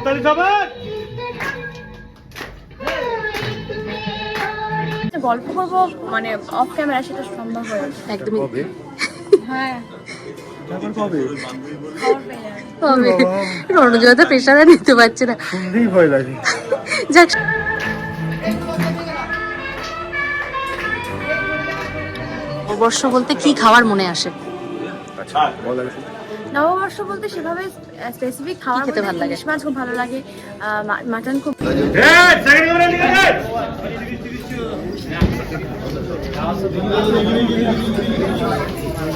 হাততালি সবার গল্প করব মানে অফ ক্যামেরা সেটা সম্ভব হয়ে। একদমই। হ্যাঁ। তারপর কবে? খবর পেয়ে যাবে হবে রণজয় তো প্রেশার নিতে পারছে না। শুনতেই ভয় লাগে। যাক। নববর্ষ বলতে কি খাওয়ার মনে আসে? আচ্ছা। নববর্ষ বলতে সেভাবে স্পেসিফিক খাওয়ার খেতে ভালো লাগে? মাছ খুব ভালো লাগে মাটন খুব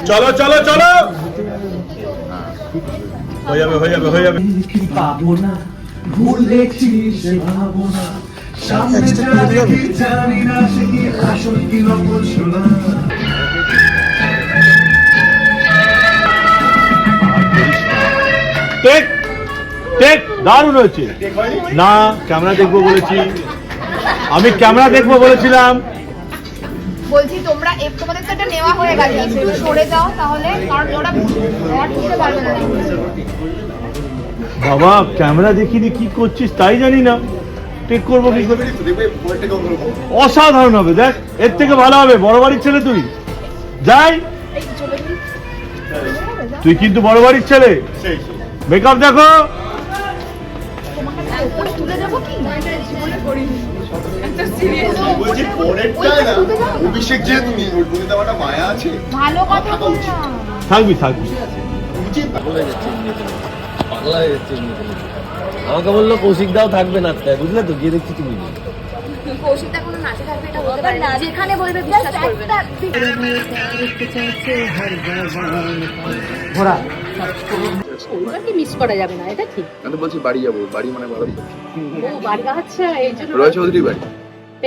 চলো চলো চলো! হয়ে যাবে হয়ে যাবে হয়ে যাবে। পাবো না ভুলেছি ভাবো না সামনে যা দেখি জানি না সে কি আসল কি নকল শোনা। টেক টেক দারুণ হয়েছে। না ক্যামেরা দেখব বলেছি। আমি ক্যামেরা দেখব বলেছিলাম। বলছি তোমরা তোমাদের তো এটা নেওয়া হয়ে গেছে। একটু সরে যাও তাহলে কারণ ওরা ঢুকতে পারবে না। বাবা ক্যামেরা দেখিনি কি করছিস? তাই জানি না। টেক করব কি করে? অসাধারণ হবে দেখ এর থেকে ভালো হবে। বড় বাড়ির ছেলে তুই। যাই। তুই কিন্তু বড় বাড়ির ছেলে। মেকআপ দেখো। অভিষেক যেহেতু মায়া আছে। ভালো কথা থাকবি থাকবি। আমাকে বলল কৌশিক দাও থাকবে না বুঝলে তো গিয়ে দেখছি তুমি। যেখানে বলবে বিশ্বাস করবে না। মিস করা যাবে না এটা ঠিক। আমি বলছি বাড়ি যাব বাড়ি মানে বাড়ি ও বাড়ি আচ্ছা এই জন্য রয় চৌধুরী বাড়ি।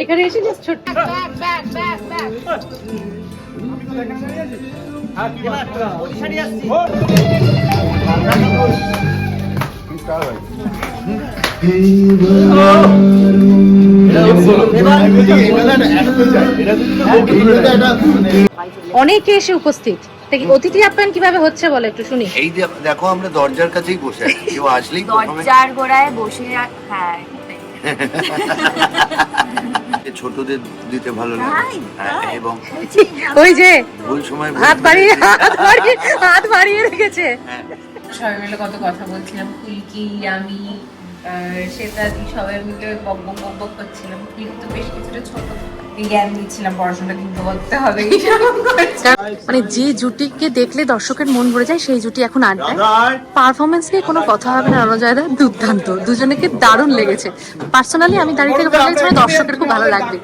এখানে এসে জাস্ট ছোট্ট অনেকে এসে উপস্থিত। কি অতিথি আপ্যায়ন কীভাবে হচ্ছে বলে একটু শুনি। এই যে দেখো আমরা দরজার কাছেই বসে আছি। কেউ আসলেই প্রথমে দরজার গোড়ায় বসে হ্যাঁ ছোটদের দিতে ভালো লাগে। হ্যাঁ, এবং ওই যে ভুল সময় হাত বাড়িয়ে হাত বাড়িয়ে হাত বাড়িয়ে রেখেছে। সবাই মিলে কত কথা বলছিলাম। ফুলকি আমি শ্বেতাদি সবাই মিলে বক বক বক বক করছিলাম। কিন্তু বেশ কিছুটা ছোট জ্ঞান দিচ্ছিলাম পড়াশোনা কিন্তু করতে হবে। মানে যে জুটিকে দেখলে দর্শকের মন ভরে যায় সেই জুটি এখন আড্ডায় পারফরমেন্স নিয়ে কোনো কথা হবে না রণজয়দা দুর্দান্ত। দুজনেকে দারুণ লেগেছে। পার্সোনালি আমি দাঁড়িয়ে থেকে লেগেছে মানে দর্শকের খুব ভালো লাগবে।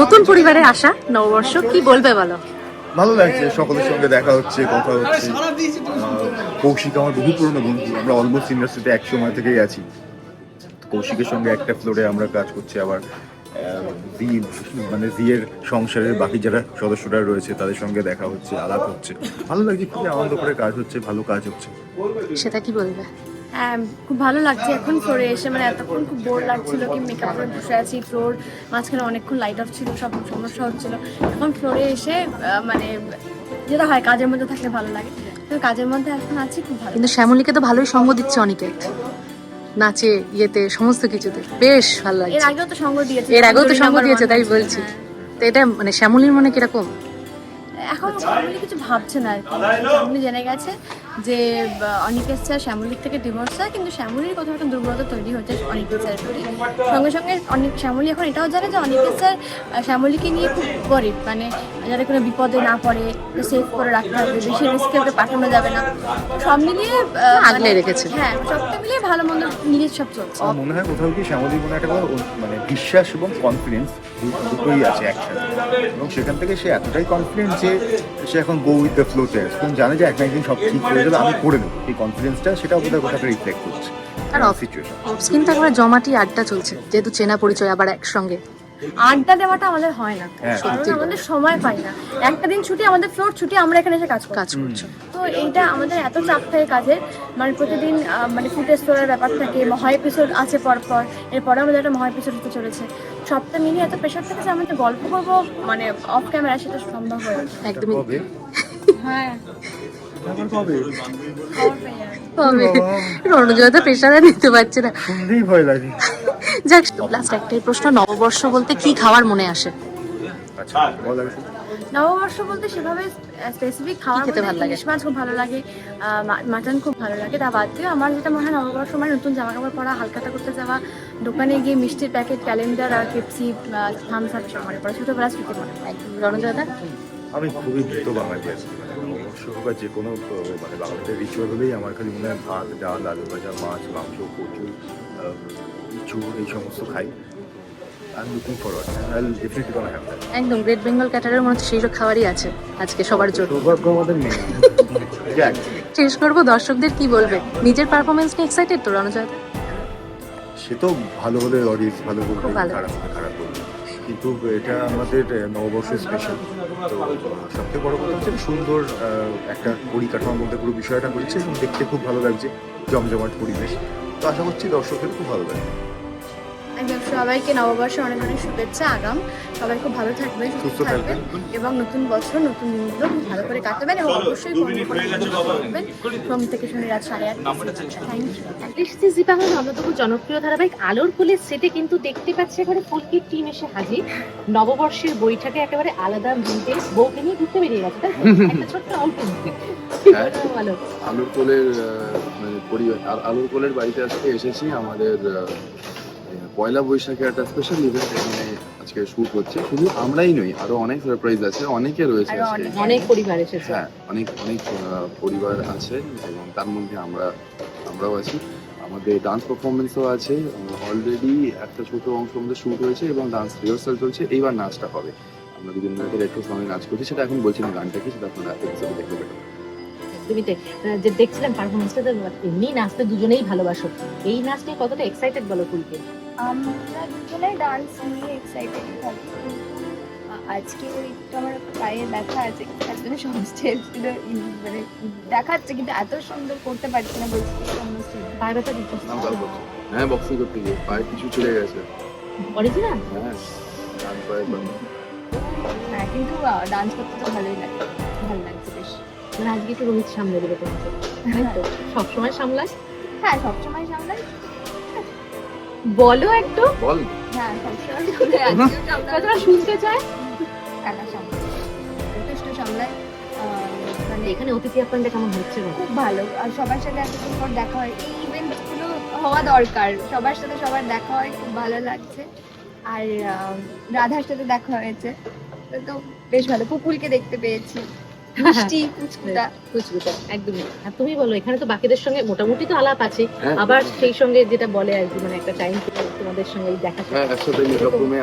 নতুন পরিবারে আসা নববর্ষ কি বলবে বলো? ভালো লাগছে সকলের সঙ্গে দেখা হচ্ছে কথা হচ্ছে। কৌশিক আমার বহু পুরনো বন্ধু আমরা অলমোস্ট ইন্ডাস্ট্রিতে এক সময় থেকেই আছি। কৌশিকের সঙ্গে একটা ফ্লোরে আমরা কাজ করছি আবার জি মানে জিয়ের সংসারের বাকি যারা সদস্যরা রয়েছে তাদের সঙ্গে দেখা হচ্ছে আলাপ হচ্ছে। ভালো লাগছে খুবই আনন্দ করে কাজ হচ্ছে ভালো কাজ হচ্ছে। সেটা কি বলবে? হ্যাঁ খুব ভালো লাগছে এখন ফ্লোরে এসে মানে এতক্ষণ খুব বোর লাগছিল কি মেকআপ করে বসে আছি ফ্লোর মাঝখানে অনেকক্ষণ লাইট অফ ছিল সব সমস্যা হচ্ছিল। এখন ফ্লোরে এসে মানে যেটা হয় কাজের মধ্যে থাকলে ভালো লাগে। তো কাজের মধ্যে এখন আছি খুব ভালো কিন্তু শ্যামলীকে তো ভালোই সঙ্গ দিচ্ছে অনেকে। নাচে ইয়েতে সমস্ত কিছুতে। বেশ ভালো এর আগেও তো সঙ্গ দিয়েছে এর আগেও তো সঙ্গ দিয়েছে তাই বলছি। তো এটা মানে শ্যামলীর মনে কীরকম? এখন শ্যামলী কিছু ভাবছে না আর কি। জেনে গেছে। যে অনিকেশ স্যার শ্যামলীর থেকে ডিভোর্স হয় কিন্তু শ্যামলির কোথাও একটা দুর্বলতা তৈরি হচ্ছে অনিকেশ স্যার প্রতি সঙ্গে সঙ্গে অনেক শ্যামলী এখন এটাও জানে যে অনিকেশ স্যার শ্যামলীকে নিয়ে খুব গরিব মানে যাতে কোনো বিপদে না পড়ে সেভ করে রাখতে হবে বেশি রিস্কে ওকে পাঠানো যাবে না। সব মিলিয়ে আগলে মানে- রেখেছে। হ্যাঁ সবটা মিলিয়ে ভালো মন্দ নিজের সব চলছে। মনে হয় কোথাও কি শ্যামলীর মনে একটা কোনো মানে বিশ্বাস এবং কনফিডেন্স দুটোই আছে একসাথে। এবং সেখান থেকে সে এতটাই কনফিডেন্ট যে সে এখন গো উইথ দ্য ফ্লোতে আছে। জানে যে এক একদিন সব ঠিক হয়ে যাবে আমি করে নেব। এই কনফিডেন্সটা সেটাও বোধহয় কোথাও রিফ্লেক্ট করছে। আর off- সিচুয়েশন স্ক্রিন তো একবারে জমাটি আড্ডা চলছে যেহেতু চেনা পরিচয় আবার একসঙ্গে। আড্ডা দেওয়াটা আমাদের হয় না হ্যাঁ, কারণ আমাদের সময় পাই না। একটা দিন ছুটি আমাদের ফ্লোর ছুটি আমরা এখানে এসে কাজ কাজ করছ। তো এইটা আমাদের এত চাপ থাকে কাজের মানে প্রতিদিন মানে ফুটেজ তোলার ব্যাপার থাকে মহা এপিসোড আছে পরপর এরপরে আমাদের একটা মহা এপিসোড হতে চলেছে। সবটা মিলিয়ে এত প্রেশার থাকে যে আমাদের গল্প করব মানে অফ ক্যামেরা সেটা সম্ভব হয়ে। একদমই হ্যাঁ। রণজয় তো প্রেশারে নিতে পারছে না। শুনলেই ভয় লাগে। যাক লাস্ট একটাই প্রশ্ন নববর্ষ বলতে কি খাওয়ার মনে আসে? আচ্ছা। নববর্ষ বলতে সেভাবে স্পেসিফিক খাওয়ার খেতে ভালো লাগে? মাছ খুব ভালো লাগে মাটন খুব ভালো লাগে। তা বাদ দিয়ে আমার যেটা মনে হয় নববর্ষ মানে নতুন জামা কাপড় পরা হালকাতা করতে যাওয়া দোকানে গিয়ে মিষ্টির প্যাকেট ক্যালেন্ডার আর পেপসি থামস আপ সব মনে পড়ে। ছোটোবেলা স্মৃতি মনে পড়ে। রণজয় আমি খুবই দ্রুত বাঙালি হোক আর যে কোনো মানে বাঙালিদের রিচুয়াল হলেই আমার খালি মনে হয় ভাত ডাল আলু ভাজা মাছ মাংস কচু চুর এই সমস্ত খাই। একদম গ্রেট বেঙ্গল ক্যাটারের মনে হচ্ছে সেই সব খাবারই আছে আজকে সবার জন্য। সৌভাগ্য আমাদের নেই শেষ করব দর্শকদের কি বলবে? নিজের পারফরমেন্স নিয়ে এক্সাইটেড তো রণজয়? সে তো ভালো হলে অডিয়েন্স ভালো খুব ভালো। খারাপ। কিন্তু এটা আমাদের নববর্ষের নববর্ষ স্পেশাল তো সবথেকে বড় কথা হচ্ছে সুন্দর একটা পরিকাঠামোর মধ্যে পুরো বিষয়টা করেছে এবং দেখতে খুব ভালো লাগছে জমজমাট পরিবেশ। তো আশা করছি দর্শকদের খুব ভালো লাগবে। একদম সবাইকে নববর্ষে অনেক অনেক শুভেচ্ছা আগাম। সবাই খুব ভালো থাকবেন সুস্থ থাকবেন। এবং নতুন বছর নতুন দিনগুলো খুব ভালো করে কাটাবেন এবং অবশ্যই করবেন। সোম থেকে শনি রাত সাড়ে আটটা। থ্যাংক ইউ বাংলা অন্যতম জনপ্রিয় ধারাবাহিক আলোর ফুলের সেটে কিন্তু দেখতে পাচ্ছি একেবারে ফুলকির টিম এসে হাজির। নববর্ষের বইটাকে একেবারে আলাদা মুডে বউকে নিয়ে ঘুরতে বেরিয়ে গেছে তাই? একটা ছোট্ট আউটিং ভালো আলুর কোলের মানে পরিবার আলুর কোলের বাড়িতে আজকে এসেছি আমাদের পয়লা বৈশাখে একটা স্পেশাল ইভেন্ট এখানে আজকে শুট হচ্ছে। শুধু আমরাই নই আরও অনেক সারপ্রাইজ আছে অনেকে রয়েছে অনেক। পরিবার এসেছে। হ্যাঁ অনেক অনেক পরিবার আছে এবং তার মধ্যে আমরা আমরাও আছি। আমাদের ডান্স পারফরমেন্সও আছে। অলরেডি একটা ছোট অংশ আমাদের শুট হয়েছে এবং ডান্স রিহার্সাল চলছে। এইবার নাচটা হবে। আমরা দুজন মিলে একটু সঙ্গে নাচ করছি। সেটা এখন বলছি না গানটা কি সেটা আপনারা দেখতে দেখ- যে দেখছিলাম পারফরমেন্সটা তো এমনি নাচতে দুজনেই ভালোবাসো। এই নাচ নিয়ে কতটা এক্সাইটেড বলো ফুলকে আমরা দুজনে ডান্স নিয়ে এক্সাইটেড থাকি। আজকে একটু আমার পায়ে ব্যথা আছে তার জন্য সব স্টেপগুলো মানে দেখাচ্ছে কিন্তু এত সুন্দর করতে পারছি না বলছি পায়ে ব্যথা। হ্যাঁ বক্সিং করতে গিয়ে পায়ে কিছু ছিঁড়ে গেছে। অরিজিনাল হ্যাঁ ডান পায়ে হ্যাঁ কিন্তু ডান্স করতে তো ভালোই লাগে ভালো লাগছে বেশ। মানে আজকে একটু রোহিত সামনে দেবে তোমাকে। তাই তো? সবসময় সামলাস হ্যাঁ সবসময় বলো একটু। বল। হ্যাঁ কতটা শুনতে চায়? একা সামলাই যথেষ্ট মানে এখানে অতিথি আপ্যায়নটা কেমন হচ্ছে খুব ভালো। আর সবার সাথে এতদিন পর দেখা হয়। এই ইভেন্টগুলো হওয়া দরকার। সবার সাথে সবার দেখা হয় খুব ভালো লাগছে। আর রাধার সাথে দেখা হয়েছে। তো বেশ ভালো। পুপুলকে দেখতে পেয়েছি। মিষ্টি কুচকুটা বুঝবুঝা, একদমই। আর তুমি বলো এখানে তো বাকিদের সঙ্গে মোটামুটি তো আলাপ আছে। হ্যাঁ আবার সেই সঙ্গে যেটা বলে আর কি মানে একটা টাইম তোমাদের সঙ্গে দেখা হ্যাঁ একসাথে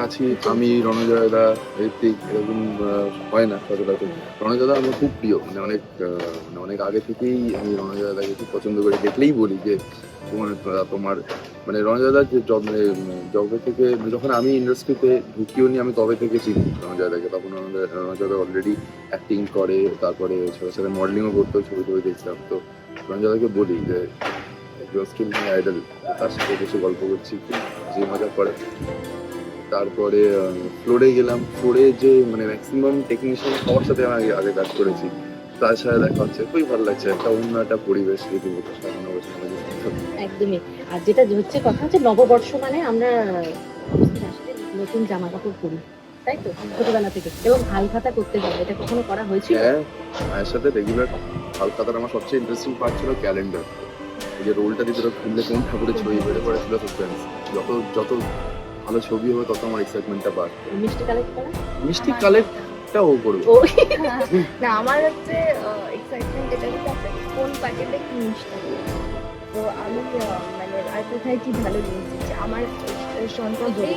আছি আমি রণজয় দা ঋত্বিক এরকম হয় না সচরাচর। রণজয় দা আমার খুব প্রিয়। মানে অনেক মানে অনেক আগে থেকেই আমি রণজয় দাকে খুব পছন্দ করি দেখলেই বলি যে তোমার তোমার মানে দা যে জব মানে থেকে মানে যখন আমি ইন্ডাস্ট্রিতে ঢুকিও নি, আমি তবে থেকে চিনি রণজয় তখন রণজয় অলরেডি অ্যাক্টিং করে, তারপরে সাথে সাথে মডেলিংও করতো, ছবি টবি দেখতাম। তো রণজয় দাকে বলি যে স্কিল মাই আইডল তার সাথে বসে গল্প করছি, যে মজা করে। তারপরে ফ্লোরে গেলাম। ফ্লোরে যে মানে ম্যাক্সিমাম টেকনিশিয়ান সবার সাথে আমি আগে কাজ করেছি। তার সাথে দেখা হচ্ছে খুবই ভালো লাগছে। একটা অন্য একটা পরিবেশ রীতিমতো সাজানো গোছানো জিনিস। একদমই। আর যেটা হচ্ছে কথা হচ্ছে নববর্ষ মানে আমরা নতুন জামা কাপড় পরি তাই তো? ছোটবেলা থেকে। এবং হালখাতা করতে এটা কখনো করা হয়েছিল? হ্যাঁ মায়ের সাথে রেগুলার আমার সবচেয়ে ইন্টারেস্টিং পার্ট ছিল ক্যালেন্ডার যে রোলটা খুললে কোন ঠাকুরের ছবি বেড়ে পড়েছিল সাসপেন্স যত যত ভালো ছবি হবে তত আমার এক্সাইটমেন্টটা বাড় মিষ্টি কালেক্ট করা মিষ্টি কালেরটা ও করবে। না আমার হচ্ছে এক্সাইটমেন্ট এটা হচ্ছে আপনাকে কোন প্যাকেটে কি মিষ্টি তো আমি মানে আর কোথায় কি ভালো জিনিস আমার সম্পর্কে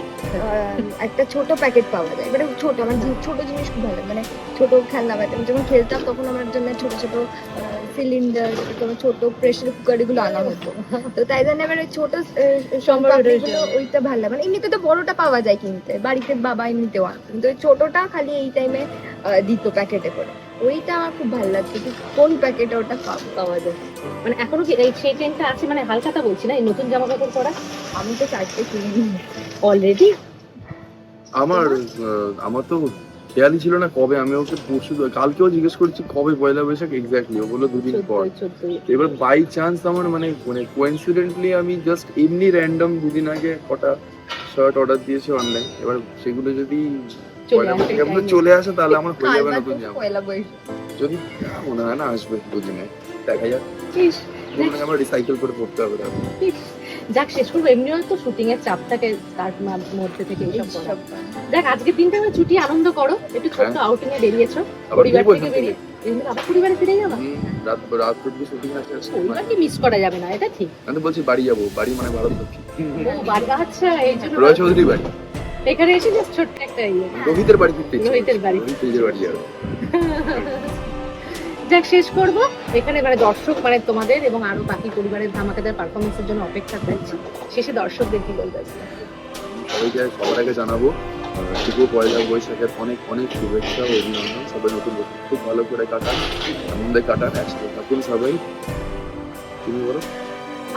একটা ছোট প্যাকেট পাওয়া যায় এবারে ছোট আমার ছোট জিনিস খুব ভালো মানে ছোট খেলনা আমি যখন খেলতাম তখন আমার জন্য ছোট ছোট সিলিন্ডার কোনো ছোট প্রেসার কুকার এগুলো আনা হতো। তো তাই জন্য এবার ওই ছোট ওইটা ভালো লাগে। মানে এমনিতে তো বড়টা পাওয়া যায় কিনতে বাড়িতে বাবা এমনিতেও আনতো কিন্তু ওই ছোটটা খালি এই টাইমে দিত প্যাকেটে করে। ওইটা আমার খুব ভালো লাগতো যে কোন প্যাকেটে ওটা পাওয়া যায়। মানে এখনও কি এই সেই ট্রেনটা আছে? মানে হালখাতা বলছি না এই নতুন জামা কাপড় পরা? আমি তো চারটে কিনে। অলরেডি আমার আমার তো খেয়ালই ছিল না কবে আমি ওকে পরশু কালকেও জিজ্ঞেস করছি কবে পয়লা বৈশাখ এক্স্যাক্টলি ও বলল দুদিন পর। এবার বাই চান্স আমার মানে মানে কোইন্সিডেন্টলি আমি জাস্ট এমনি র্যান্ডম দুদিন আগে কটা শার্ট অর্ডার দিয়েছি অনলাইন এবার সেগুলো যদি চলে পয়লা আসে। চলে তাহলে আমার হয়ে যাবে নতুন জামা যদি মনে হয় না আসবে দুদিনে দেখা যাক। আমার রিসাইকেল করে পড়তে হবে তাহলে। যাক শেষ করব। এমনিও তো শুটিং এর চাপ থাকে তার মধ্যে থেকে এইসব করা দেখ আজকের দিনটা আমরা ছুটি আনন্দ করো। একটু ছোট্ট আউটিং এ বেরিয়েছো। পরিবার থেকে বেরিয়ে এমনি আবার পরিবারে ফিরে যাবা? হুম, রাত রাত পর্যন্ত শুটিং আছে পরিবারকে মিস করা যাবে না এটা ঠিক। আমি তো বলছি বাড়ি যাব বাড়ি মানে ভারত ও, বাড়ি আচ্ছা এই জন্য রয় চৌধুরী বাড়ি। এখানে এসে জাস্ট ছোট্ট একটা ইয়ে। রোহিতের বাড়ি ফিরতে রোহিতের বাড়ি। রোহিত বাড়ি যাবে। যাক শেষ করব। এখানে মানে দর্শক মানে তোমাদের এবং আরও বাকি পরিবারের ধামাকাদার পারফরমেন্সের জন্য অপেক্ষা করছি। শেষে দর্শকদের কি বলবে? সবাইকে সবার আগে জানাব শুভ পয়লা বৈশাখের অনেক অনেক শুভেচ্ছা ও অভিনন্দন। সবাই নতুন বছর খুব ভালো করে কাটান আনন্দে কাটান একসাথে থাকুন সবাই। তুমি বলো।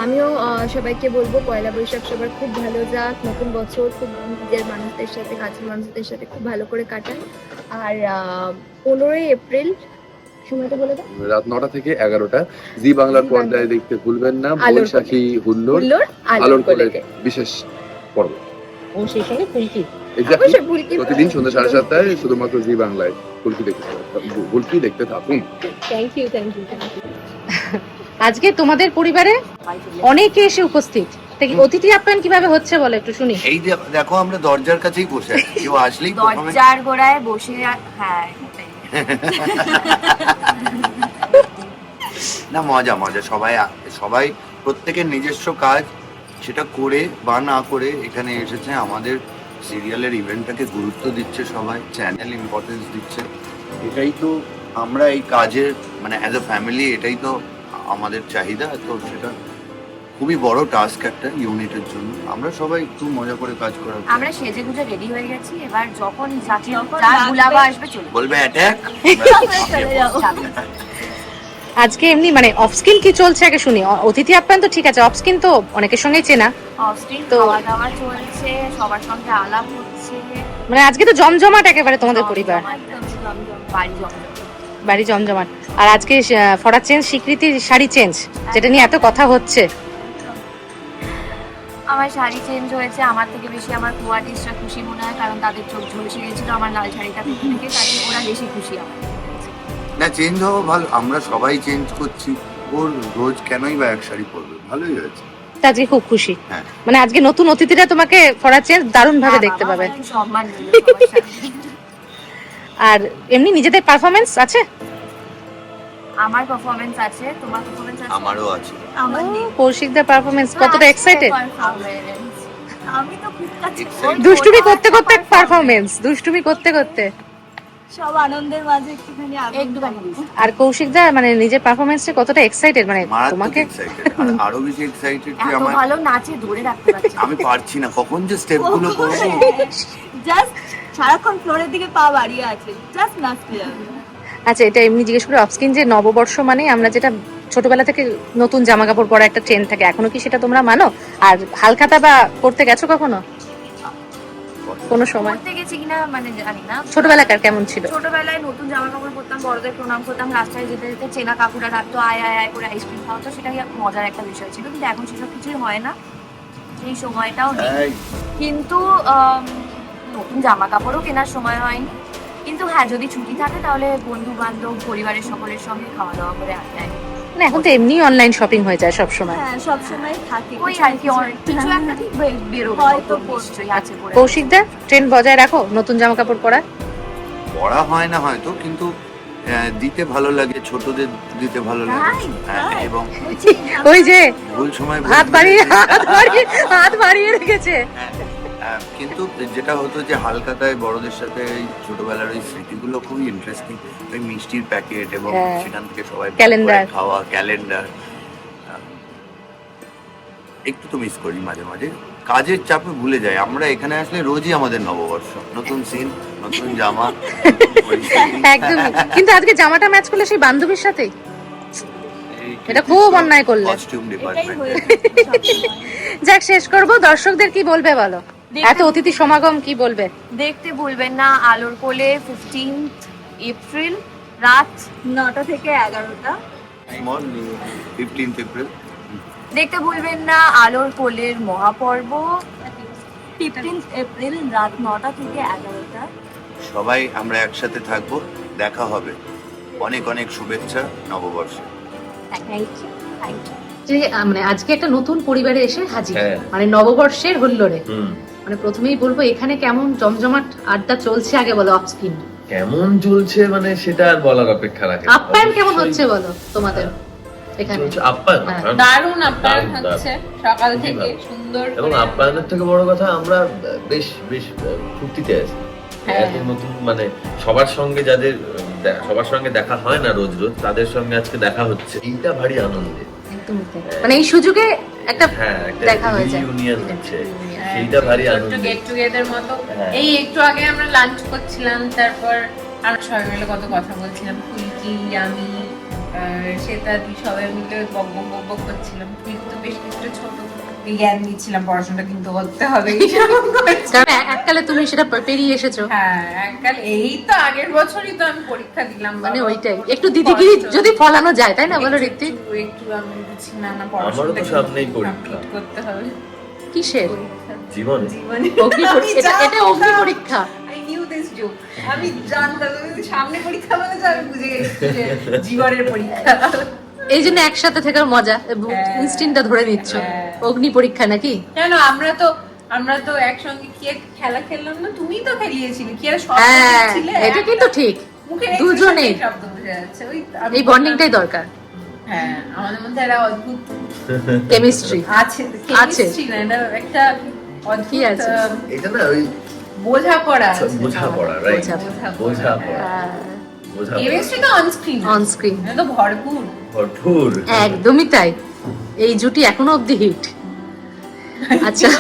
আমিও সবাইকে বলব পয়লা বৈশাখ সবার খুব ভালো যাক নতুন বছর খুব নিজের মানুষদের সাথে কাছের মানুষদের সাথে খুব ভালো করে কাটান। আর পনেরোই এপ্রিল সময়টা বলে দাও। রাত নটা থেকে এগারোটা। জি বাংলার পর্দায় দেখতে ভুলবেন না। বৈশাখী হুল্লোড়। আলোর কোলে। বিশেষ পর্ব। ও সেই সঙ্গে ফুলকি। প্রতিদিন সন্ধ্যা সাড়ে সাতটায় শুধুমাত্র জি বাংলায় ফুলকি দেখতে ফুলকি দেখতে থাকুন। থ্যাংক ইউ থ্যাংক ইউ আজকে তোমাদের পরিবারে অনেকে এসে উপস্থিত। অতিথি আপ্যায়ন কীভাবে হচ্ছে বলো একটু শুনি। এই যে দেখো আমরা দরজার কাছেই বসে আছি। কেউ আসলেই দরজার গোড়ায় বসে হ্যাঁ। না, মজা মজা। সবাই আ- সবাই প্রত্যেকের নিজস্ব কাজ। সেটা করে বা না করে এখানে এসেছে। আমাদের সিরিয়ালের ইভেন্টটাকে গুরুত্ব দিচ্ছে সবাই চ্যানেল ইম্পর্টেন্স দিচ্ছে। এটাই তো আমরা এই কাজের মানে অ্যাজ এ ফ্যামিলি এটাই তো আমাদের চাহিদা। তো সেটা খুবই বড় টাস্ক একটা ইউনিটের জন্য। আমরা সবাই একটু মজা করে কাজ করার আমরা সেজে গুজে রেডি হয়ে গেছি। এবার যখন যাকে যার বুলাবা আসবে চলে বলবে অ্যাটাক আজকে এমনি মানে অফ স্ক্রিন কি চলছে আগে শুনি। অতিথি আপ্যায়ন তো ঠিক আছে অফ স্ক্রিন তো অনেকের সঙ্গে চেনা। অস্ট্রিন তো- খাওয়া দাওয়া চলছে সবার সঙ্গে আলাপ হচ্ছে। মানে আজকে তো জমজমাট একেবারে তোমাদের পরিবার। জমজমাট, বাড়ি জমজম বাড়ি জমজমাট। আর আজকে ফরা চেঞ্জ স্বীকৃতি শাড়ি চেঞ্জ যেটা নিয়ে এত কথা হচ্ছে। আমার শাড়ি চেঞ্জ হয়েছে আমার থেকে বেশি আমার কো আর্টিস্টরা খুশি মনে হয় কারণ তাদের চোখ ঝলসে গেছিল আমার লাল শাড়িটা দেখে তাদের ওরা বেশি খুশি আমার। না চেঞ্জ হওয়া ভালো আমরা সবাই চেঞ্জ করছি ওর রোজ কেনই বা এক শাড়ি পরবে ভালোই হয়েছে। তা আজকে খুব খুশি। হ্যাঁ। মানে আজকে নতুন অতিথিরা তোমাকে ফরা চেঞ্জ দারুণ ভাবে হ্যাঁ, দেখতে পাবে। আর এমনি নিজেদের পারফরমেন্স আছে? আমার পারফরমেন্স আছে তোমার পারফরমেন্স আছে? আমারও আছে। আমার নেই। কৌশিকদের পারফরমেন্স কতটা এক্সাইটেড আমি তো খুব কাছে দুষ্টুমি করতে করতে পারফরমেন্স দুষ্টুমি করতে করতে। সব আনন্দের মাঝে একটুখানি। আর কৌশিকদা মানে নিজের পারফরমেন্সে কতটা এক্সাইটেড মানে তোমাকে আরও বেশি এক্সাইটেড যে আমার ভালো নাচে ধরে রাখতে পারছি। আমি পারছি না কখন যে স্টেপগুলো করব? জাস্ট সারাক্ষণ ফ্লোরের দিকে পা বাড়িয়ে আছে। জাস্ট নাচতে যাবে। আচ্ছা এটা এমনি জিজ্ঞেস করে অফস্ক্রিন যে নববর্ষ মানে আমরা যেটা ছোটবেলা থেকে নতুন জামা কাপড় পরা একটা ট্রেন্ড থাকে এখনও কি সেটা তোমরা মানো? আর হালখাতা বা করতে গেছো কখনো? কোনো সময়? করতে গেছি কিনা মানে জানি না। ছোটবেলাকার কেমন ছিল? ছোটবেলায় নতুন জামা কাপড় পরতাম বড়দের প্রণাম করতাম রাস্তায় যেতে যেতে চেনা কাকুরা ডাকতো আয় আয় আয় করে আইসক্রিম খাওয়া তো সেটাই মজার একটা বিষয় ছিল কিন্তু এখন সেসব কিছুই হয় না। সেই সময়টাও নেই। কিন্তু নতুন জামা কাপড়ও কেনার সময় হয়নি। কিন্তু হ্যাঁ যদি ছুটি থাকে তাহলে বন্ধু বান্ধব পরিবারের সকলের সঙ্গে খাওয়া দাওয়া করে আড্ডায় মানে এখন তো এমনি অনলাইন শপিং হয়ে যায় সব সময় হ্যাঁ সবসময় থাকে। ওই আর কি কিছু একটা ঠিক হয়তো নিশ্চয়ই আছে পরে কৌশিকদা ট্রেন্ড বজায় রাখো নতুন জামা কাপড় পরা পড়া হয় না হয়তো কিন্তু আহ, দিতে ভালো লাগে ছোটদের দিতে ভালো লাগে? হ্যাঁ, এবং ওই যে ভুল সময় হাত বাড়িয়ে হাত বাড়িয়ে হাত বাড়িয়ে রেখেছে। হ্যাঁ, কিন্তু যেটা হতো যে হালকাতায় বড়দের সাথে ছোটবেলার ওই স্মৃতিগুলো খুবই ইন্টারেস্টিং ওই মিষ্টির প্যাকেট এবং হ্যাঁ। সেখান থেকে সবাই. করে খাওয়া ক্যালেন্ডার। একটু তো মিস করি মাঝে মাঝে। কাজের চাপে ভুলে যাই। আমরা এখানে আসলে রোজই আমাদের নববর্ষ। নতুন সিন নতুন জামা একদম কিন্তু আজকে জামাটা ম্যাচ করলে সেই বান্ধবীর সাথেই এটা খুব অন্যায় করলে। কস্টিউম ডিপার্টমেন্ট যাক শেষ করব। দর্শকদের কি বলবে বলো? এত অতিথি সমাগম কি বলবে? দেখতে ভুলবেন না আলোর কোলে ফিফটিন এপ্রিল রাত নটা থেকে এগারোটা। এপ্রিল দেখতে ভুলবেন না আলোর কোলের মহাপর্ব। ফিফটিন্থ এপ্রিল রাত নটা থেকে এগারোটা। সবাই আমরা একসাথে থাকব দেখা হবে। অনেক অনেক শুভেচ্ছা নববর্ষে। থ্যাংক ইউ থ্যাংক ইউ যে মানে আজকে একটা নতুন পরিবারে এসে হাজির। হ্যাঁ। মানে নববর্ষের হল্লোরে হুম। মানে প্রথমেই বলব এখানে কেমন জমজমাট আড্ডা চলছে আগে বলো অফ স্ক্রিন কেমন চলছে মানে সেটা আর বলার অপেক্ষা রাখে না। আপ্যায়ন কেমন হচ্ছে বলো তোমাদের এখানে? আপ্যায়ন হ্যাঁ। দারুণ আপ্যায়ন হচ্ছে সকাল থেকে সুন্দর এবং আপ্যায়নের থেকে বড় কথা আমরা বেশ বেশ ফুর্তিতে আছি। হ্যাঁ। নতুন মানে সবার সঙ্গে যাদের সবার সঙ্গে দেখা হয় না রোজ রোজ তাদের সঙ্গে আজকে দেখা হচ্ছে। এইটা ভারী আনন্দের মানে এই সুযোগে একটা হ্যাঁ একটা দেখা হয়ে যায়। হচ্ছে। হ্যাঁ, সেইটা ভারী ছোট্ট আনন্দের গেট টুগেদার মতো। হ্যাঁ। এই একটু আগে আমরা লাঞ্চ করছিলাম তারপর আমরা সবাই মিলে কত কথা বলছিলাম। ফুলকি আমি সেটা দি সবাই মিলে বক বক বক বক করছিলাম ফুলকি তো বেশ কিছুটা ছোট। জ্ঞান দিচ্ছিলাম কিন্তু করতে হবে। এককালে তুমি সেটা পেরিয়ে এসেছ। হ্যাঁ এককাল এই তো আগের বছরই তো আমি পরীক্ষা দিলাম মানে ওইটাই। একটু দিদিগিরি যদি ফলানো যায় তাই না বলো একটু- ঋত্বিক? একটু- একটু আমি বুঝছি না না আমারও পড়াশোনাটা সামনেই পরীক্ষা। করতে হবে। কিসের? জীবনে? এটা- অগ্নি পরীক্ষা। I knew this joke. আমি জানতাম সামনে পরীক্ষা বলে আমি বুঝে গেছি জীবনের পরীক্ষা। এই জন্য একসাথে থাকার মজা হ্যাঁ। ইনস্টিনটা ধরে নিচ্ছ। হ্যাঁ। অগ্নি পরীক্ষা নাকি? কেন আমরা তো আমরা তো একসঙ্গে কি খেলা খেললাম না? তুমি তো খেলিয়েছিলে কি আর হ্যাঁ এটা কিন্তু ঠিক। আমি এই বন্ডিংটাই দরকার। হ্যাঁ আমাদের মধ্যে একটা অদ্ভুত কেমিস্ট্রি আছে আছে। chemistry না এটা একটা অদ্ভুত কি আছে? আহ, এটা না ওই বোঝাপড়া আছে। বোঝাপড়া রাইট বোঝাপড়া। বোঝাপড়া। বোঝাপড়া। কেমিস্ট্রি তো অন স্ক্রিন এটা তো ভরপুর। ভরপুর। একদমই তাই। এই জুটি এখনও অব্দি হিট। আচ্ছা।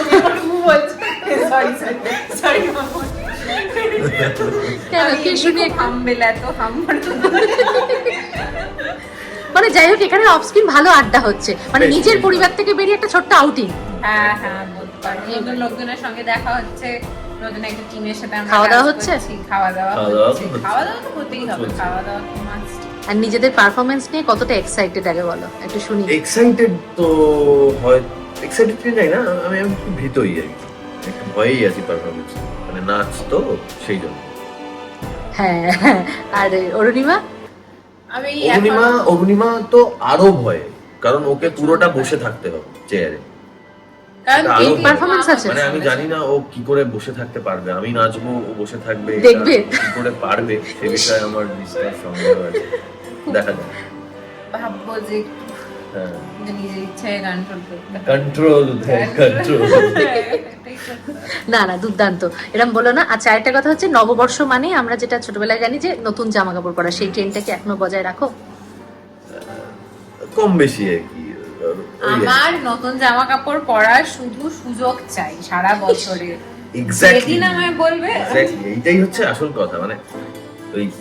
কেন কি শুনে হাম্বেল এত হাম্বল মানে যাই হোক এখানে অফ স্ক্রিন ভালো আড্ডা হচ্ছে। মানে নিজের পরিবার থেকে বেরিয়ে একটা ছোট্ট আউটিং হ্যাঁ হ্যাঁ নতুন লোকজনের সঙ্গে দেখা হচ্ছে নতুন একটা টিমের সাথে আমরা খাওয়া দাওয়া হচ্ছে? খাওয়া দাওয়া খাওয়া দাওয়া হচ্ছে। তো হচ্ছে। খাওয়া দাওয়া তো করতেই হবে খাওয়া দাওয়া তো মাস্ট আর নিজেদের পারফরমেন্স নিয়ে কতটা এক্সাইটেড আগে বলো? একটু শুনি। এক্সাইটেড তো হয় এক্সাইটেড কি যাই না আমি একটু ভীতই আর একটু ভয়েই আছি পারফরমেন্স মানে নাচ তো সেই জন্য। হ্যাঁ আর অরুণিমা? আমি এখন- অগ্নিমা তো আরও ভয় কারণ ওকে পুরোটা বসে থাকতে হবে চেয়ারে কারণ আরও দিদি আছে? মানে আমি জানি না ও কি করে বসে থাকতে পারবে আমি নাচবো ও বসে থাকবে দেখবে। কি করে পারবে সে বিষয়ে আমার বিশ্বাস সন্দেহ আছে দেখা যাক ভাববো যে হ্যাঁ যে নিজের ইচ্ছায় কন্ট্রোল করতে হবে। কন্ট্রোল কন্ট্রোল এটাই তো। না না দুর্দান্ত এরকম বলো না আচ্ছা আরেকটা কথা হচ্ছে নববর্ষ মানে আমরা যেটা ছোটবেলায় জানি যে নতুন জামা কাপড় পরা সেই ট্রেনটাকে এখনও বজায় রাখো কম বেশি আর কি। আমার নতুন জামা কাপড় পরার শুধু সুযোগ চাই সারা বছরে। এক্স্যাক্টলি আমায় বলবে এইটাই হচ্ছে আসল কথা মানে ওই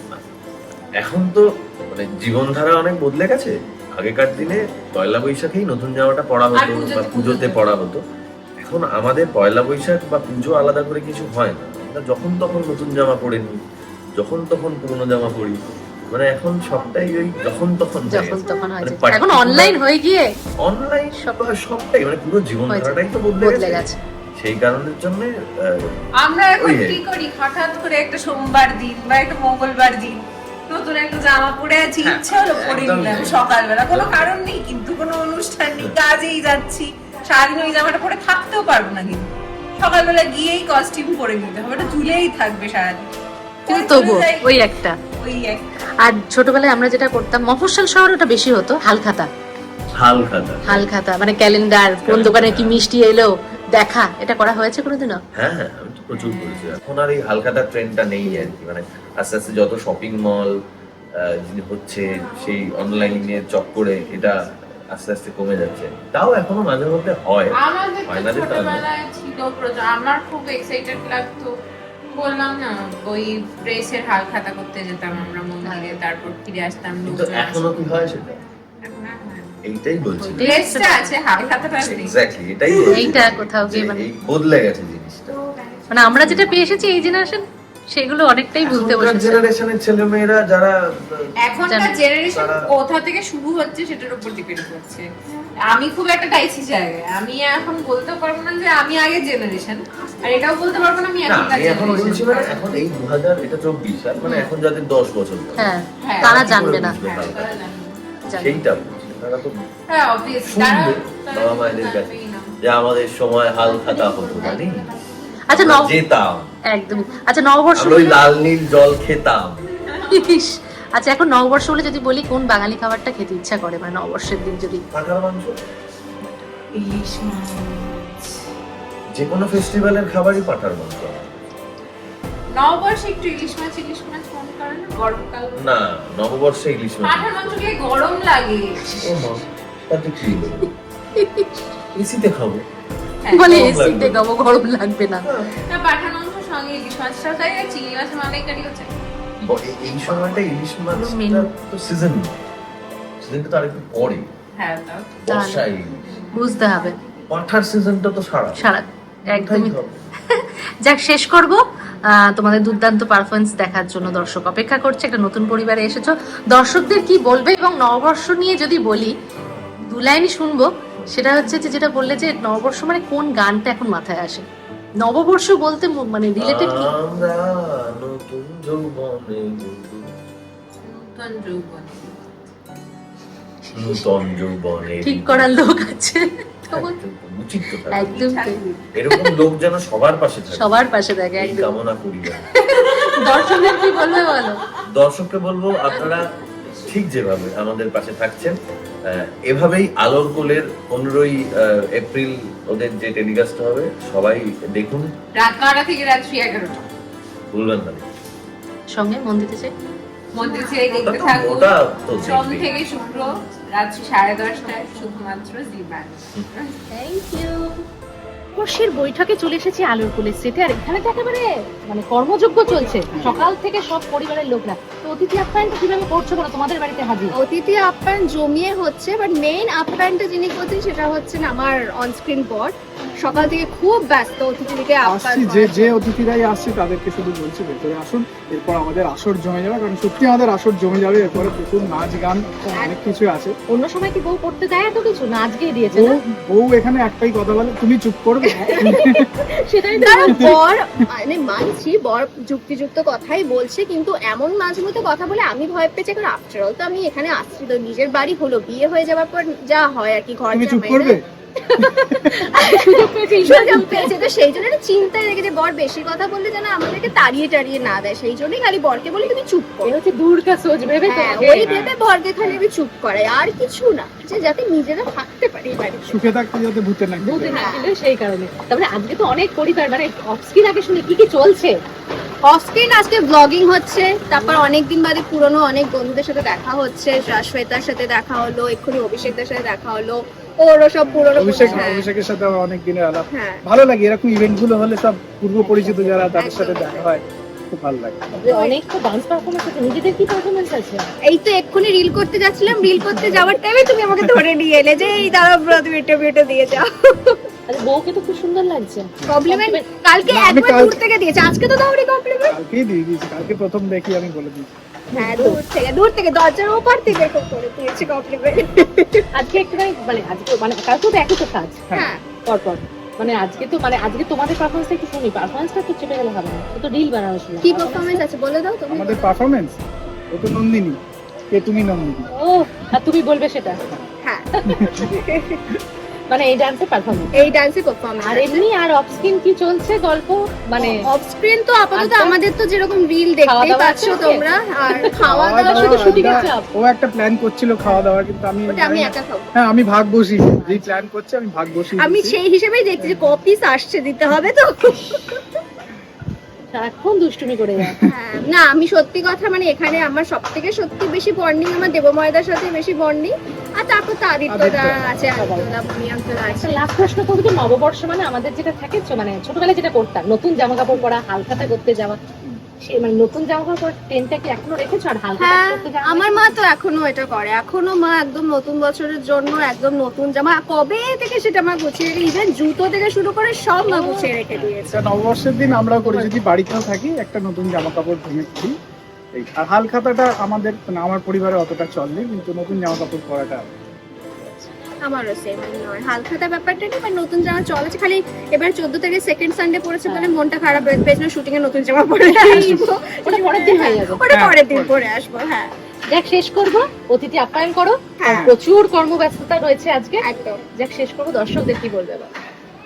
এখন তো মানে জীবনধারা অনেক বদলে গেছে। আগেকার দিনে পয়লা বৈশাখেই নতুন জামাটা আর হতো পুজোতে- বা পুজোতে। পরা হতো। এখন আমাদের পয়লা বৈশাখ বা পুজো আলাদা করে কিছু হয় না। যখন তখন নতুন জামা পরে নিই যখন তখন পুরোনো জামা পরি। মানে এখন সবটাই ওই যখন তখন যখন তখন মানে এখন অনলাইন হয়ে গিয়ে অনলাইন সবটাই মানে পুরো জীবনধারাটাই তো বদলে বদলে গেছে। সেই কারণের জন্য আমরা এখন কি করি? হঠাৎ করে একটা সোমবার দিন বা একটা মঙ্গলবার দিন নতুন একটা জামা পরে আছি হ্যাঁ, ইচ্ছা হলো পরে নিলাম সকালবেলা। কোনো কারণ নেই কিন্তু কোনো অনুষ্ঠান নেই কাজেই যাচ্ছি। সারাদিন ওই জামাটা পরে থাকতেও পারব না কিন্তু। সকালবেলা গিয়েই কস্টিউম পরে নিতে হবে ওটা ঝুলেই থাকবে সারাদিন। তবুও ওই একটা। ওই এক আর ছোটবেলায় আমরা যেটা করতাম মফস্বল শহরে ওটা বেশি হতো হালখাতা। হাল খাতা হালখাতা মানে ক্যালেন্ডার কোন দোকানে কি মিষ্টি এলো দেখা এটা করা হয়েছে কোনোদিনও? হ্যাঁ হ্যাঁ আমি তো প্রচুর করেছি। এখন আর এই হালখাতার ট্রেন্ডটা নেই আর কি মানে আস্তে আস্তে যত শপিং মল হচ্ছে সেই অনলাইনে চক্করে এটা আস্তে আস্তে কমে যাচ্ছে। তাও এখনও মাঝে মধ্যে হয়। ছোটবেলায় ছিল প্রচুর আমার খুব এক্সাইটেড লাগতো। বললাম না ওই প্রেসের হাল খাতা করতে যেতাম আমরা মন্দিরে তারপর ফিরে আসতাম কিন্তু এখনও কি হয় সেটা? এখন আর হয় না। এইটাই বলছি। প্রেসটা আছে হাল খাতাটা এক্স্যাক্টলি এটাই এইটা কোথাও গিয়ে মানে- বদলে গেছে জিনিসটা। তো মানে আমরা যেটা পেয়ে এসেছি এই জেনারেশন সেগুলো অনেকটাই ভুলতে বসেছে। জেনারেশনের ছেলে মেয়েরা যারা এখনকার জেনারেশন কোথা থেকে শুরু হচ্ছে সেটার উপর ডিপেন্ড করছে। আমি খুব একটা ডাইসি জায়গায়। আমি এখন বলতে পারব না যে আমি আগে জেনারেশন আর এটাও বলতে পারব না আমি এখন বলছি মানে এখন এই দু হাজার এটা চব্বিশ সাল মানে এখন যাদের দশ বছর হ্যাঁ হ্যাঁ, তারা জানবে না। তারা? সেইটা তারা তো হ্যাঁ অবভিয়াস শুনবে বাবা মায়েদের কাছে যে আমাদের সময় হাল খাতা হতো জানি আচ্ছা নব যেতাম। একদমই। আচ্ছা নববর্ষ ওই লাল নীল জল খেতাম। আচ্ছা এখন নববর্ষ বলে যদি বলি কোন বাঙালি খাবারটা খেতে ইচ্ছা করে? মানে নববর্ষের দিন যদি ইলিশ মাছ। যে কোনো ফেস্টিভ্যালের খাবারই পাঠার মাংস। নববর্ষে একটু ইলিশ মাছ ইলিশ মাছ মনে করে না গরমকাল। না নববর্ষে ইলিশ মাছ। পাঠার মাংস গরম লাগে। ও মা তাতে কি এসিতে খাব। বলে গরম এসি লাগবে। দেখাবো গরম লাগবে না। না পাঠার মাংস সঙ্গে ইলিশ মাছটা চাই আর চিংড়ি মাছের মালাইকারিও চাই এই- সময়টা ইলিশ মাছ তো সিজন সিজনটা তো আরেকটু পরে। হ্যাঁ তাও বর্ষায় বুঝতে হবে। পাঠার সিজনটা তো সারা। সারা একদমই। যাক শেষ করব। আহ, তোমাদের দুর্দান্ত পারফরমেন্স দেখার জন্য দর্শক অপেক্ষা করছে। একটা নতুন পরিবারে এসেছ। দর্শকদের কি বলবে এবং নববর্ষ নিয়ে যদি বলি দু লাইনই শুনব। সেটা হচ্ছে যে যেটা বললে যে নববর্ষ মানে কোন গানটা এখন মাথায় আসে? নববর্ষ বলতে মানে রিলেটেড কি? নতুন যৌবনে ঠিক করার লোক আছে। একদম উচিত তো তাই। একদম তাই। এরকম লোক যেন সবার পাশে থাকে। সবার পাশে থাকে একদম। কামনা করি দর্শকদের কি বলবে বলো? দর্শককে বলব আপনারা ঠিক যেভাবে আমাদের পাশে থাকছেন এভাবেই আলোর কোলের পনেরোই এপ্রিল ওদের যে টেলিকাস্ট হবে সবাই দেখুন। রাত বারোটা থেকে রাত্রি এগারোটা। ভুলবেন না সঙ্গে মন দিতে চাই দেখতে থাকুন। সোম থেকে শুক্র রাত্রি সাড়ে দশটায় শুধুমাত্র জি বাংলা থ্যাংক ইউ বর্ষের বৈঠকে চলে এসেছি আলোর কুলের সেটে আর এখানে তো একেবারে মানে কর্মযোগ্য চলছে। সকাল থেকে সব পরিবারের লোকরা। তো অতিথি আপ্যায়নটা কীভাবে করছ বলো? তোমাদের বাড়িতে হাজির? অতিথি আপ্যায়ন জমিয়ে হচ্ছে বাট মেইন আপ্যায়নটা যিনি করছেন সেটা হচ্ছেন আমার অনস্ক্রিন বট সকাল থেকে খুব ব্যস্ত আপ্যায়ন আসছি যে যে অতিথিরাই আসছে তাদেরকে শুধু বলছি ভেতরে আসুন এরপর আমাদের আসর জমে যাবে কারণ সত্যি আমাদের আসর জমে যাবে এরপরে প্রচুর নাচ গান অনেক কিছু আছে। অন্য সময় কি বউ করতে দেয় এত কিছু? না আজকেই দিয়েছে বউ বউ এখানে একটাই কথা বলে তুমি চুপ করবে সেটাই তো বর মানে মানছি বর যুক্তিযুক্ত কথাই বলছে কিন্তু এমন মাঝে মধ্যে কথা বলে আমি ভয় পেয়েছি। কারণ আফটার অল তো আমি এখানে আসছি। তো নিজের বাড়ি হলো বিয়ে হয়ে যাওয়ার পর যা হয় আর কি ঘর তুমি চুপ জামাইরা। করবে সুযোগ পেয়েছে। সুযোগ পেয়েছে তো সেই জন্য একটা চিন্তায় রেখেছে বর বেশি কথা বললে যেন আমাদেরকে তাড়িয়ে টাড়িয়ে না দেয়। সেই জন্যই খালি বরকে বলি তুমি চুপ করো। হচ্ছে দূর কা সোচ ভেবে হ্যাঁ ওই ভেবে বরকে খালি আমি চুপ করাই। আর কিছু না যে যাতে নিজেরা থাকতে পারি বাড়িতে। সুখে থাকতে যাতে ভূতে না বুঝে না সেই কারণে। তারপরে আজকে তো অনেক পরিবার মানে অফস্ক্রিন আগে শুনে কি কি চলছে? অফস্ক্রিন আজকে ব্লগিং হচ্ছে তারপর অনেকদিন বাদে পুরনো অনেক বন্ধুদের সাথে দেখা হচ্ছে শ্বেতার সাথে দেখা হলো এক্ষুনি অভিষেকদের সাথে দেখা হলো। ওরও সব পুরনো অভিষেক হ্যাঁ, অভিষেকের সাথে আমার অনেক দিনের আলাপ। হ্যাঁ। ভালো লাগে এরকম ইভেন্টগুলো হলে সব পূর্ব পরিচিত যারা তাদের সাথে দেখা হয় খুব ভালো লাগে। অনেক তো ডান্স পারফরমেন্স আছে নিজেদের কি পারফরমেন্স আছে? এই তো এক্ষুনি রিল করতে যাচ্ছিলাম রিল করতে যাওয়ার টাইমে তুমি আমাকে ধরে নিয়ে এলে যে এই তুমি ইন্টারভিউটা দিয়ে যাও। আরে বউকে তো খুব সুন্দর লাগছে। কমপ্লিমেন্ট কালকে আমি একবার দূর থেকে দিয়েছে আজকে তো দাওনি কমপ্লিমেন্ট কালকেই দিয়ে দিয়েছি কালকে প্রথম দেখি আমি বলে দিয়েছি। হ্যাঁ দূর থেকে দূর থেকে দরজার ওপার থেকে খুব করে দিয়েছে কমপ্লিমেন্ট আজকে একটুখানি মানে আজকে মানে কালকে তো একই তো কাজ। হ্যাঁ। পরপর। মানে আজকে তো মানে আজকে তোমাদের পারফরমেন্সটা একটু শুনি পারফরমেন্সটা তো চেপে গেলে হবে না। ও তো রিল বানানো কি আছে বলে দাও তুমি। আমাদের পারফরমেন্স ও তো নন্দিনী। কে তুমি নন্দিনী? ও আর তুমি বলবে সেটা। হ্যাঁ। মানে এই ডান্সে পারফরমেন্স এই ডান্সে পারফরমেন্স আর এমনি আর অফ স্ক্রিন কি চলছে? গল্প? মানে অফ স্ক্রিন তো আপাতত আচ্ছা। আমাদের তো যেরকম রিল দেখতে পাচ্ছ তোমরা আর খাওয়া খাওয়া দাওয়া শুধু শুটিং এর চাপ? ও একটা প্ল্যান করছিল খাওয়া দাওয়া কিন্তু আমি ওটা আমি একা খাব। হ্যাঁ আমি ভাগ বসি। যেই প্ল্যান করছে আমি ভাগ বসি আমি সেই হিসেবেই দেখছি যে কপিস আসছে দিতে হবে তো। সারাক্ষণ দুষ্টুমি করে যায়। হ্যাঁ, না আমি সত্যি কথা মানে এখানে আমার সব থেকে সত্যি বেশি বন্ডিং আমার দেবময়দার সাথে বেশি বন্ডিং আর তারপর তো আদিত্য আদিত্য। আছে একটা লাস্ট প্রশ্ন করব নববর্ষ মানে আমাদের যেটা থাকে মানে ছোটবেলায় যেটা করতাম নতুন জামা কাপড় পরা হালখাতা করতে যাওয়া সে মানে নতুন জামা কাপড় ট্রেনটা কি এখনও রেখেছো আর হালকা হ্যাঁ আমার মা তো এখনও এটা করে। এখনও মা একদম নতুন বছরের জন্য একদম নতুন জামা। কবে থেকে সেটা মা গুছিয়ে রেখে ইভেন জুতো থেকে শুরু করে সব মা গুছিয়ে রেখে দিয়েছে। এটা নববর্ষের দিন আমরা করি যদি বাড়িতেও থাকি একটা নতুন জামা কাপড় ভেঙে আর হাল খাতাটা আমাদের মানে আমার পরিবারে অতটা চলেনি কিন্তু নতুন জামা কাপড় পরাটা আমারও সেম নয়। হালখাতা ব্যাপারটা নেই বাট নতুন জামা চলেছে খালি এবার চোদ্দ থেকে সেকেন্ড সানডে পড়েছে বলে মনটা খারাপ হয়ে পেয়েছিল শুটিং এ নতুন জামা পরে আসব। ওটা পরের দিন হয়ে যাবে। ওটা হ্যাঁ, পরের দিন পরে আসব হ্যাঁ। যাক শেষ করব। অতিথি আপ্যায়ন করো। হ্যাঁ। প্রচুর কর্মব্যস্ততা রয়েছে আজকে। একদম। যাক শেষ করব। দর্শকদের কি বলবে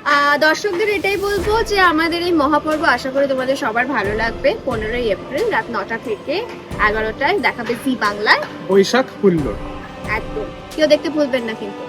আহ, দর্শকদের এটাই বলব যে আমাদের এই মহাপর্ব আশা করি তোমাদের সবার ভালো লাগবে। পনেরোই এপ্রিল রাত নটা থেকে এগারোটায় দেখাবে জি বাংলায়। বৈশাখ হুল্লোড়। একদম। কেউ দেখতে ভুলবেন না কিন্তু।